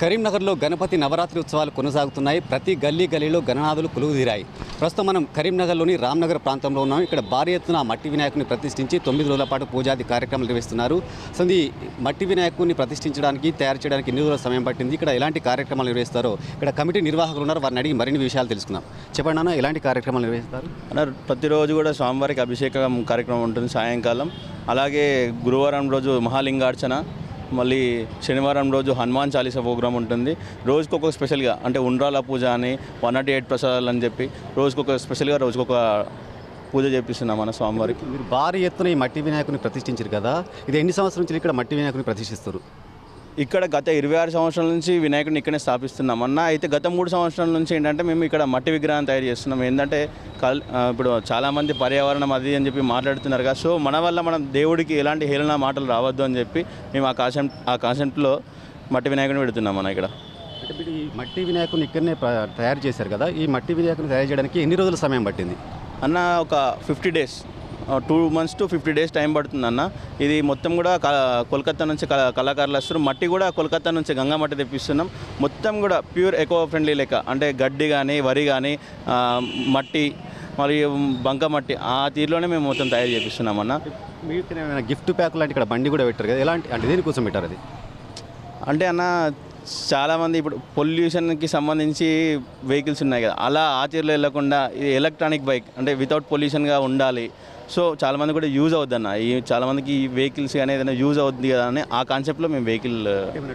కరీంనగర్లో గణపతి నవరాత్రి ఉత్సవాలు కొనసాగుతున్నాయి. ప్రతి గల్లీ గల్లీలో గణనాథులు కొలువుదీరాయి. ప్రస్తుతం మనం కరీంనగర్లోని రామ్నగర్ ప్రాంతంలో ఉన్నాం. ఇక్కడ భారీ ఎత్తున మట్టి వినాయకుని ప్రతిష్ఠించి తొమ్మిది రోజుల పాటు పూజాది కార్యక్రమాలు నిర్వహిస్తున్నారు. సో ఈ మట్టి వినాయకుని ప్రతిష్ఠించడానికి తయారు చేయడానికి ఎన్ని రోజుల సమయం పట్టింది? ఇక్కడ ఎలాంటి కార్యక్రమాలు నిర్వహిస్తారో ఇక్కడ కమిటీ నిర్వాహకులు ఉన్నారు. వారిని అడిగి మరిన్ని విషయాలు తెలుసుకుందాం. చెప్పండి అన్న ఎలాంటి కార్యక్రమాలు నిర్వహిస్తారు? అన్నారు ప్రతిరోజు కూడా స్వామివారికి అభిషేకం కార్యక్రమం ఉంటుంది సాయంకాలం. అలాగే గురువారం రోజు మహాలింగార్చన మళ్ళీ శనివారం రోజు హనుమాన్ చాలీసా ప్రోగ్రామ్ ఉంటుంది. రోజుకొక స్పెషల్గా అంటే ఉండ్రాల పూజ అని వన్ నాట్ ఎయిట్ ప్రసాదాలు అని చెప్పి రోజుకొక స్పెషల్గా రోజుకొక పూజ చేపిస్తున్నాం మన స్వామివారికి. మీరు భారీ ఎత్తున ఈ మట్టి వినాయకుని ప్రతిష్ఠించారు కదా. ఇది ఎన్ని సంవత్సరాల నుంచి ఇక్కడ మట్టి వినాయకుని ప్రతిష్ఠిస్తారు? ఇక్కడ గత ఇరవై ఆరు సంవత్సరాల నుంచి వినాయకుడిని ఇక్కడనే స్థాపిస్తున్నాం. అన్న అయితే గత మూడు సంవత్సరాల నుంచి ఏంటంటే మేము ఇక్కడ మట్టి విగ్రహం తయారు చేస్తున్నాం. ఏంటంటే కల్ ఇప్పుడు చాలామంది పర్యావరణం అది అని చెప్పి మాట్లాడుతున్నారు కదా. సో మన వల్ల మనం దేవుడికి ఎలాంటి హేళన మాటలు రావద్దు అని చెప్పి మేము ఆ కాన్సెప్ట్ ఆ కాన్సెప్ట్లో మట్టి వినాయకుడిని పెడుతున్నాం మన ఇక్కడ. ఈ మట్టి వినాయకుని ఇక్కడనే తయారు చేశారు కదా. ఈ మట్టి వినాయకుని తయారు చేయడానికి ఎన్ని రోజుల సమయం పట్టింది? అన్న ఒక fifty days. Two months to fifty days time పడుతుంది అన్న ఇది మొత్తం కూడా కోల్కతా నుంచి కళ- కళాకారులు వస్తారు మట్టి కూడా కోల్కతా నుంచి గంగా మట్టి తెప్పిస్తున్నాం. మొత్తం కూడా ప్యూర్ ఎకో ఫ్రెండ్లీ లెక్క. అంటే గడ్డి కానీ వరి కానీ మట్టి మరియు బంక మట్టి ఆ తీరులోనే మేము మొత్తం తయారు చేపిస్తున్నాం అన్న మీకు ఏమైనా గిఫ్ట్ ప్యాక్ లాంటి ఇక్కడ బండి కూడా పెట్టారు కదా ఎలాంటి అంటే దేనికోసం పెట్టారు అది? అంటే అన్న చాలామంది ఇప్పుడు పొల్యూషన్కి సంబంధించి వెహికల్స్ ఉన్నాయి కదా. అలా ఆ తీరులో వెళ్ళకుండా ఇది ఎలక్ట్రానిక్ బైక్ అంటే వితౌట్ పొల్యూషన్గా ఉండాలి. సో చాలామంది కూడా యూజ్ అవుద్ది అన్న ఈ చాలామందికి ఈ వెహికల్స్ కానీ ఏదైనా యూజ్ అవుద్ది కదా అని ఆ కాన్సెప్ట్లో మేము వెహికల్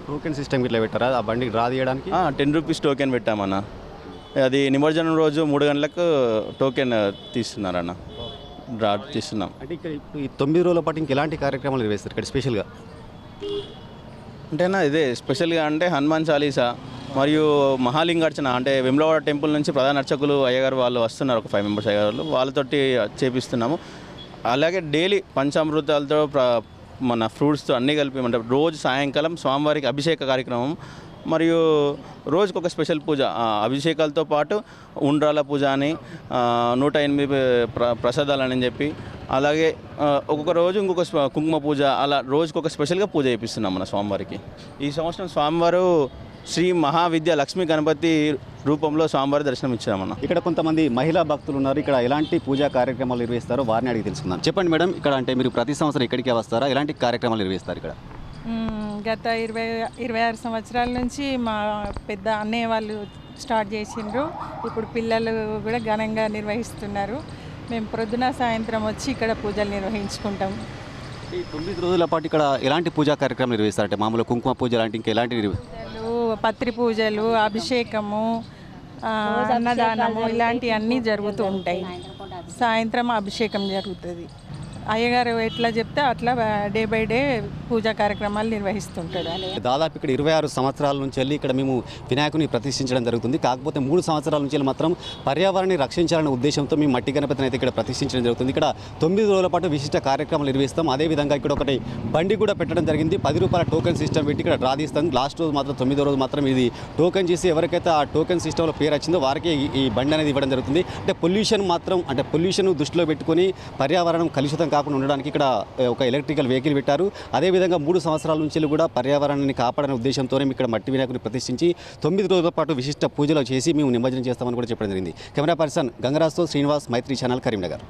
టోకెన్ సిస్టమ్ ఇట్లా పెట్టారా? ఆ బండికి డ్రా తీయడానికి? టెన్ రూపీస్ టోకెన్ పెట్టామన్న. అది నిమజ్జనం రోజు మూడు గంటలకు టోకెన్ తీస్తున్నారన్న. డ్రా తీస్తున్నాం. అంటే ఇక్కడ ఇప్పుడు ఈ తొమ్మిది రోజుల పాటు ఇంక ఎలాంటి కార్యక్రమాలు నిర్వహిస్తారు ఇక్కడ స్పెషల్గా అంటేనా ఇదే స్పెషల్గా అంటే హనుమాన్ చాలీసా. మరియు మహాలింగార్చన అంటే వెమ్లవాడ టెంపుల్ నుంచి ప్రధాన అర్చకులు అయ్యగారు వాళ్ళు వస్తున్నారు ఒక ఫైవ్ మెంబర్స్ అయ్యగారు వాళ్ళతోటి చేపిస్తున్నాము. అలాగే డైలీ పంచామృతాలతో మన ఫ్రూట్స్తో అన్నీ కలిపి అంటే రోజు సాయంకాలం స్వామివారికి అభిషేక కార్యక్రమం మరియు రోజుకొక ఒక స్పెషల్ పూజ. అభిషేకాలతో పాటు ఉండ్రాల పూజ అని నూట ఎనిమిది ప్ర ప్రసాదాలు అని చెప్పి అలాగే ఒక్కొక్క రోజు ఇంకొక కుంకుమ పూజ అలా రోజుకొక స్పెషల్గా పూజ చేపిస్తున్నాం మన స్వామివారికి. ఈ సంవత్సరం స్వామివారు శ్రీ మహావిద్య లక్ష్మీ గణపతి రూపంలో స్వామివారి దర్శనం ఇచ్చామన్న ఇక్కడ కొంతమంది మహిళా భక్తులు ఉన్నారు. ఇక్కడ ఎలాంటి పూజా కార్యక్రమాలు నిర్వహిస్తారో వారిని అడిగి తెలుసుకుందాం. చెప్పండి మేడం ఇక్కడ అంటే మీరు ప్రతి సంవత్సరం ఇక్కడికే వస్తారా? ఎలాంటి కార్యక్రమాలు నిర్వహిస్తారు ఇక్కడ. గత ఇరవై ఇరవై ఆరు సంవత్సరాల నుంచి మా పెద్ద అన్నయ్య వాళ్ళు స్టార్ట్ చేసిండ్రు. ఇప్పుడు పిల్లలు కూడా ఘనంగా నిర్వహిస్తున్నారు. మేము ప్రొద్దున సాయంత్రం వచ్చి ఇక్కడ పూజలు నిర్వహించుకుంటాం. ఈ తొమ్మిది రోజుల పాటు ఇక్కడ ఎలాంటి పూజా కార్యక్రమాలు నిర్వహిస్తారు అంటే మామూలు కుంకుమ పూజ లాంటి ఇంకా ఎలాంటి పత్రి పూజలు అభిషేకము అన్నదానము ఇలాంటివన్నీ జరుగుతూ ఉంటాయి. సాయంత్రం అభిషేకం జరుగుతుంది. అయ్యగారు ఎట్లా చెప్తే అట్లా డే బై డే పూజా కార్యక్రమాలు నిర్వహిస్తుంటాడు దాదాపు ఇక్కడ ఇరవై ఆరు సంవత్సరాల నుంచి వెళ్ళి ఇక్కడ మేము వినాయకుని ప్రతిష్ఠించడం జరుగుతుంది. కాకపోతే మూడు సంవత్సరాల నుంచి వెళ్ళి మాత్రం పర్యావరణాన్ని రక్షించాలనే ఉద్దేశంతో మేము మట్టి గణపతిని అయితే ఇక్కడ ప్రతిష్ఠించడం జరుగుతుంది. ఇక్కడ తొమ్మిది రోజుల పాటు విశిష్ట కార్యక్రమాలు నిర్వహిస్తాం. అదేవిధంగా ఇక్కడ ఒకటి బండి కూడా పెట్టడం జరిగింది. పది రూపాయల టోకెన్ సిస్టమ్ పెట్టి ఇక్కడ డ్రా తీస్తాం. లాస్ట్ రోజు మాత్రం తొమ్మిదో రోజు మాత్రం ఇది టోకెన్ చేసి ఎవరికైతే ఆ టోకెన్ సిస్టంలో పేరు వచ్చిందో వారికి ఈ- ఈ బండి అనేది ఇవ్వడం జరుగుతుంది. అంటే పొల్యూషన్ మాత్రం అంటే పొల్యూషన్ దృష్టిలో పెట్టుకొని పర్యావరణం కలుషితం కాకుండా ఉండడానికి ఇక్కడ ఒక ఎలక్ట్రికల్ వెహికల్ పెట్టారు. అదేవిధంగా మూడు సంవత్సరాల నుంచి కూడా పర్యావరణాన్ని కాపాడనే ఉద్దేశంతోనే ఇక్కడ మట్టి వినాయకుని ప్రతిష్ఠించి తొమ్మిది రోజుల పాటు విశిష్ట పూజలు చేసి మేము నిమజ్జనం చేస్తామని కూడా చెప్పడం జరిగింది. కెమెరా పర్సన్ గంగరాజ్తో శ్రీనివాస్ మైత్రి ఛానల్ కరీంనగర్.